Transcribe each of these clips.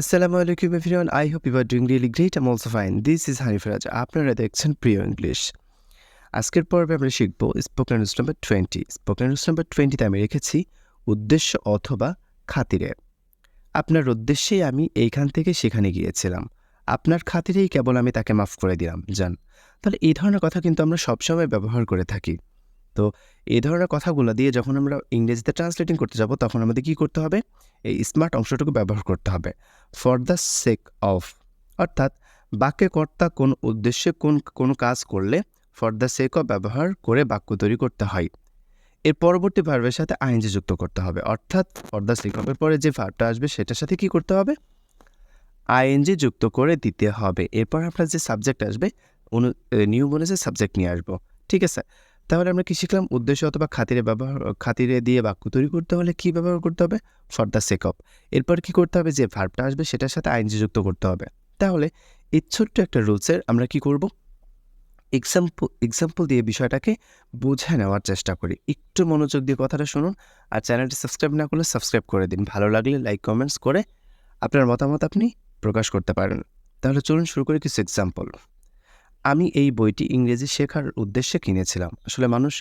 আসসালামু আলাইকুম everyone I hope you are doing really great I'm also fine this is Hanifraj আপনারা দেখছেন প্রিয় ইংলিশ আজকের পর্বে আমরা শিখব spoken news number twenty spoken news number টোয়েন্টিতে আমি রেখেছি উদ্দেশ্য অথবা খাতিরে। আপনার উদ্দেশ্যেই আমি এইখান থেকে সেখানে গিয়েছিলাম। আপনার খাতিরেই কেবল আমি তাকে মাফ করে দিলাম যান তাহলে এই ধরনের কথা কিন্তু আমরা সবসময় ব্যবহার করে থাকি। তো এই ধরনের কথাগুলো দিয়ে যখন আমরা ইংরেজিতে ট্রান্সলেটিং করতে যাব, তখন আমাদের কী করতে হবে? এই স্মার্ট অংশটুকু ব্যবহার করতে হবে। ফর দ্য সেক অফ অর্থাৎ বাক্যে কর্তা কোন উদ্দেশ্যে কোন, কোনো কাজ করলে ফর দ্য সেক অফ ব্যবহার করে বাক্য তৈরি করতে হয়। এর পরবর্তী ভার্বের সাথে আইনজি যুক্ত করতে হবে, অর্থাৎ ফর দ্য সেক অফের পরে যে ভার্বটা আসবে, সেটার সাথে কি করতে হবে? আইএনজি যুক্ত করে দিতে হবে। এরপর আপনার যে সাবজেক্ট আসবে, অনু নিয়ম অনুযায়ী সাবজেক্ট নিয়ে আসব। ঠিক আছে? তাহলে আমরা কি শিখলাম? উদ্দেশ্য অথবা খাতিরে ব্যবহার, খাতিরে দিয়ে বাক্য তৈরি করতে হলে কি ব্যবহার করতে হবে? ফর দ্য সেক অফ এরপর কি করতে হবে? যে ভার্বটা আসবে সেটার সাথে আইনজি যুক্ত করতে হবে। তাহলে এই ছোট্ট একটা রুলসের আমরা কি করব? এক্সাম্পল এক্সাম্পল দিয়ে বিষয়টাকে বুঝে নেওয়ার চেষ্টা করি। একটু মনোযোগ দিয়ে কথাটা শুনুন আর চ্যানেলটি সাবস্ক্রাইব না করলে সাবস্ক্রাইব করে দিন। ভালো লাগলে লাইক কমেন্টস করে আপনার মতামত আপনি প্রকাশ করতে পারেন। তাহলে চলুন শুরু করি কিছু এক্সাম্পল আমি এই বইটি ইংরেজি শেখার উদ্দেশ্যে কিনেছিলাম। আসলে মানুষ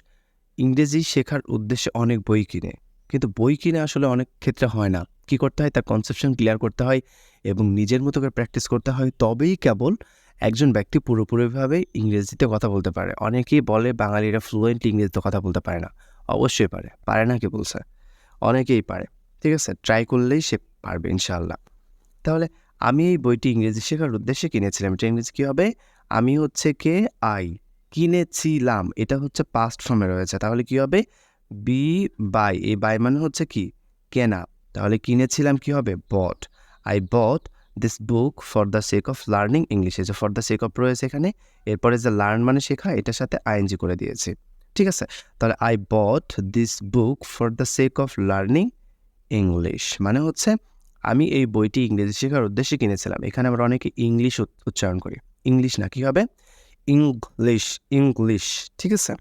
ইংরেজি শেখার উদ্দেশ্যে অনেক বই কিনে, কিন্তু বই কিনে আসলে অনেক ক্ষেত্রে হয় না। কি করতে হয়? তার কনসেপশন ক্লিয়ার করতে হয় এবং নিজের মতো করে প্র্যাকটিস করতে হয়। তবেই কেবল একজন ব্যক্তি পুরোপুরিভাবে ইংরেজিতে কথা বলতে পারে। অনেকেই বলে বাঙালিরা ফ্লুয়েন্টলি ইংরেজিতে কথা বলতে পারে না। অবশ্যই পারে। পারে না কে বলছে? অনেকেই পারে। ঠিক আছে? ট্রাই করলেই সে পারবে ইনশাল্লাহ তাহলে আমি এই বইটি ইংরেজি শেখার উদ্দেশ্যে কিনেছিলাম। এটা ইংরেজি কী হবে? আমি হচ্ছে কে? আই। কিনেছিলাম। এটা হচ্ছে পাস্ট ফর্মে রয়েছে। তাহলে কি হবে? বি বাই এই বাই মানে হচ্ছে কি? কেনা। তাহলে কিনেছিলাম কি হবে? But I bought this book for the sake of learning English যে ফর দ্য সেক অফ রয়েছে এখানে। এরপরে যে লার্ন মানে শেখা, এটার সাথে আইএনজি করে দিয়েছে। ঠিক আছে? তাহলে I bought this book for the sake of learning English মানে হচ্ছে আমি এই বইটি ইংরেজি শেখার উদ্দেশ্যে কিনেছিলাম। এখানে আমরা অনেকে ইংলিশ উচ্চারণ করি। ইংলিশ না, কী হবে? ইংলিশ ইংলিশ, ঠিক আছে?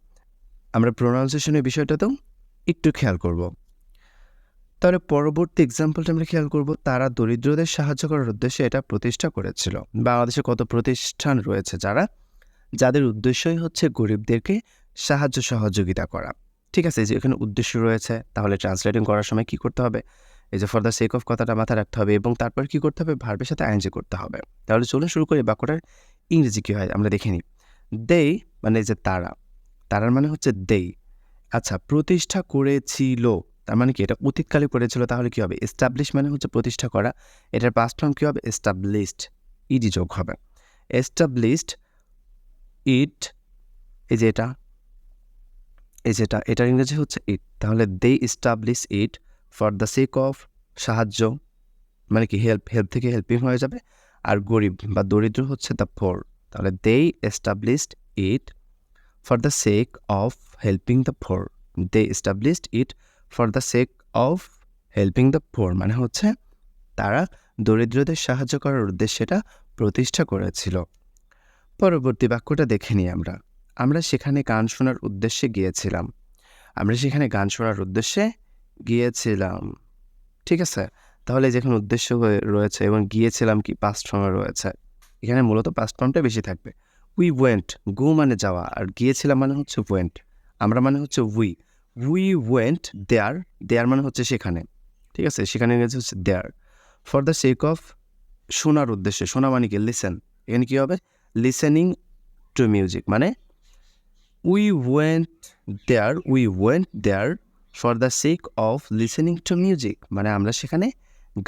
আমরা প্রোনাউন্সিয়েশনের বিষয়টাতেও একটু খেয়াল করব। তাহলে পরবর্তী এক্সাম্পলটা আমরা খেয়াল করব, তারা দরিদ্রদের সাহায্য করার উদ্দেশ্যে এটা প্রতিষ্ঠা করেছিল। বাংলাদেশে কত প্রতিষ্ঠান রয়েছে যারা? যাদের উদ্দেশ্যই হচ্ছে গরিবদেরকে সাহায্য সহযোগিতা করা। ঠিক আছে যে এখানে উদ্দেশ্য রয়েছে, তাহলে ট্রান্সলেটিং করার সময় কি করতে হবে? এই যে ফর দ্য সেক অফ কথাটা মাথায় রাখতে হবে এবং তারপর কি করতে হবে? ভার্বের সাথে আইনজি করতে হবে। তাহলে চলুন শুরু করি বাক্যটার ইংরেজি কী হয়? আমরা দেখে নিই। দেই মানে যে তারা। তারার মানে হচ্ছে দেই। আচ্ছা প্রতিষ্ঠা করেছিল। তার মানে কি? এটা অতীতকালে করেছিল, তাহলে কি হবে? এস্টাবলিশ মানে হচ্ছে প্রতিষ্ঠা করা। এটার পাস্ট ফর্ম কী হবে? এস্টাবলিশড ইডি যোগ হবে। এস্টাবলিশড ইট এই যে এটা, এই যেটা এটার ইংরেজি হচ্ছে ইট তাহলে they establish it for the sake of সাহায্য। মানে কি? হেল্প হেল্প থেকে হেল্পিং হয়ে যাবে। আর গরিব বা দরিদ্র হচ্ছে দ্য ফোর তাহলে they established it for the sake of helping the four they established it for the sake of helping the four মানে হচ্ছে তারা দরিদ্রদের সাহায্য করার উদ্দেশ্যে এটা প্রতিষ্ঠা করেছিল। পরবর্তী বাক্যটা দেখে নিই আমরা। আমরা সেখানে গান শোনার উদ্দেশ্যে গিয়েছিলাম। আমরা সেখানে গান শোনার উদ্দেশ্যে গিয়েছিলাম। ঠিক আছে? তাহলে যেখানে উদ্দেশ্য রয়েছে এবং গিয়েছিলাম কি পাস্ট ফর্মে রয়েছে, এখানে মূলত পাস্ট ফর্মটা বেশি থাকবে। উই ওয়েন্ট গো মানে যাওয়া আর গিয়েছিলাম মানে হচ্ছে ওয়েন্ট আমরা মানে হচ্ছে we we went there there মানে হচ্ছে সেখানে, ঠিক আছে? সেখানে ইংরেজি হচ্ছে there for the sake of শোনার উদ্দেশ্যে, শোনা মানে কি? লিসেন এখানে কী হবে? লিসেনিং টু মিউজিক মানে we went there we went there for the sake of listening to music মানে আমরা সেখানে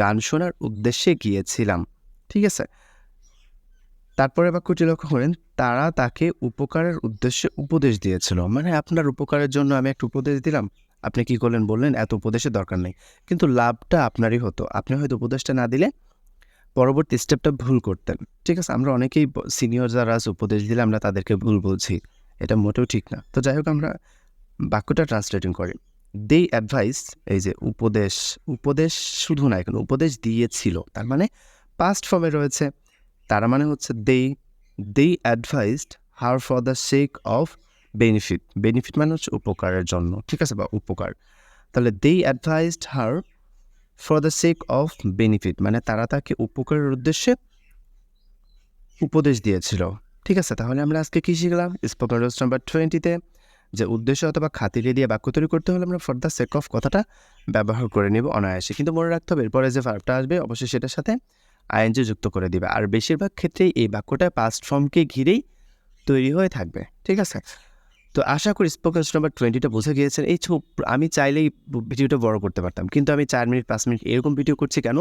গান শোনার উদ্দেশ্যে গিয়েছিলাম, ঠিক আছে? তারপরে বাক্যটি লক্ষ্য করেন, তারা তাকে উপকারের উদ্দেশ্যে উপদেশ দিয়েছিল। মানে আপনার উপকারের জন্য আমি একটা উপদেশ দিলাম, আপনি কি করলেন বললেন, এত উপদেশের দরকার নেই। কিন্তু লাভটা আপনারই হতো, আপনি হয়তো উপদেশটা না দিলে পরবর্তী স্টেপটা ভুল করতেন, ঠিক আছে? আমরা অনেকেই সিনিয়র যারা আছে, উপদেশ দিলে আমরা তাদেরকে ভুল বলছি, এটা মোটেও ঠিক না। তো যাই হোক, আমরা বাক্যটা ট্রান্সলেটিং করি। দে অ্যাডভাইস এই যে উপদেশ উপদেশ শুধু না, এখানে উপদেশ দিয়েছিল। তার মানে পাস্ট ফর্মে রয়েছে। তারা মানে হচ্ছে they they advised her for the sake of benefit benefit মানে হচ্ছে উপকারের জন্য, ঠিক আছে? বা উপকার। তাহলে they advised her for the sake of benefit মানে তারা তাকে উপকারের উদ্দেশ্যে উপদেশ দিয়েছিল। ঠিক আছে? তাহলে আমরা আজকে কী শিখলাম? স্পোকেন রোজ নাম্বার টোয়েন্টিতে যে উদ্দেশ্য অথবা খাতিরে দিয়ে বাক্য তৈরি করতে হলে আমরা ফর দ্য সেক অফ কথাটা ব্যবহার করে নেব অনায়াসে। কিন্তু মনে রাখতে হবে, এরপরে যে ভার্বটা আসবে, অবশ্যই সেটার সাথে আইএনজি যুক্ত করে দিবে। আর বেশিরভাগ ক্ষেত্রেই এই বাক্যটা পাস্ট ফর্মকে ঘিরেই তৈরি হয়ে থাকবে, ঠিক আছে? তো আশা করি স্পোকেন নাম্বার টোয়েন্টিটা বুঝে গিয়েছেন। এই আমি চাইলেই ভিডিওটা বড় করতে পারতাম, কিন্তু আমি চার মিনিট, পাঁচ মিনিট এরকম ভিডিও করছি কেন?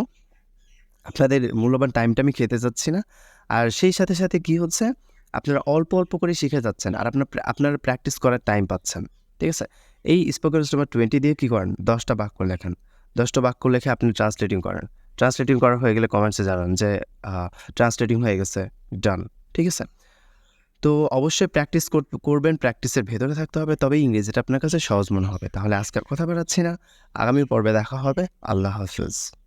আপনাদের মূল্যবান টাইমটা আমি খেতে যাচ্ছি না। আর সেই সাথে সাথে কি হচ্ছে? আপনারা অল্প অল্প করে শিখে যাচ্ছেন আর আপনার আপনারা প্র্যাকটিস করার টাইম পাচ্ছেন। ঠিক আছে? এই স্পোকেন নাম্বার টোয়েন্টি দিয়ে কী করেন? দশটা বাক্য লেখেন। দশটা বাক্য লেখে আপনি ট্রান্সলেটিং করেন। ট্রান্সলেটিং করা হয়ে গেলে কমেন্টসে জানান যে ট্রান্সলেটিং হয়ে গেছে ডান ঠিক আছে? তো অবশ্যই প্র্যাকটিস করবেন প্র্যাকটিসের ভেতরে থাকতে হবে, তবেই ইংরেজিটা আপনার কাছে সহজ মনে হবে। তাহলে আজকে কথা বেড়াচ্ছি না। আগামী পর্বে দেখা হবে। আল্লাহ হাফিজ।